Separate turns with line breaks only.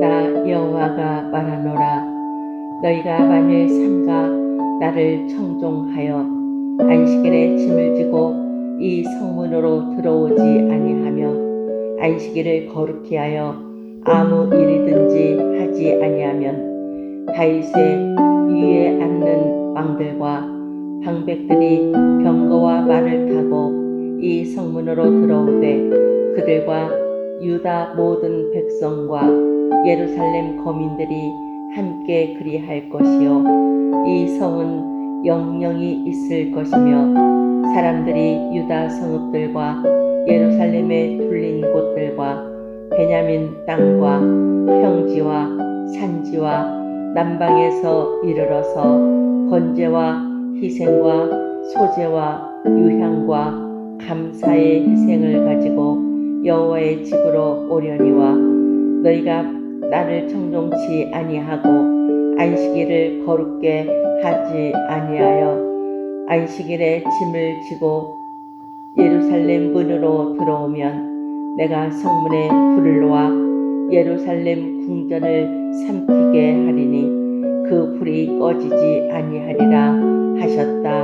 나 여호와가 말하노라. 너희가 만일 삼가 나를 청종하여 안식일에 짐을 지고 이 성문으로 들어오지 아니하며 안식일을 거룩히 하여 아무 일이든지 하지 아니하면 다윗의 위에 앉는 왕들과 방백들이 병거와 말을 타고 이 성문으로 들어오되 그들과 유다 모든 백성과 예루살렘 거민들이 함께 그리할 것이요. 이 성은 영영이 있을 것이며 사람들이 유다 성읍들과 예루살렘의 둘린 곳들과 베냐민 땅과 평지와 산지와 남방에서 이르러서 번제와 희생과 소제와 유향과 감사의 희생을 가지고 여호와의 집으로 오려니와 너희가 나를 청종치 아니하고 안식일을 거룩게 하지 아니하여 안식일에 짐을 지고 예루살렘 문으로 들어오면 내가 성문에 불을 놓아 예루살렘 궁전을 삼키게 하리니 그 불이 꺼지지 아니하리라 하셨다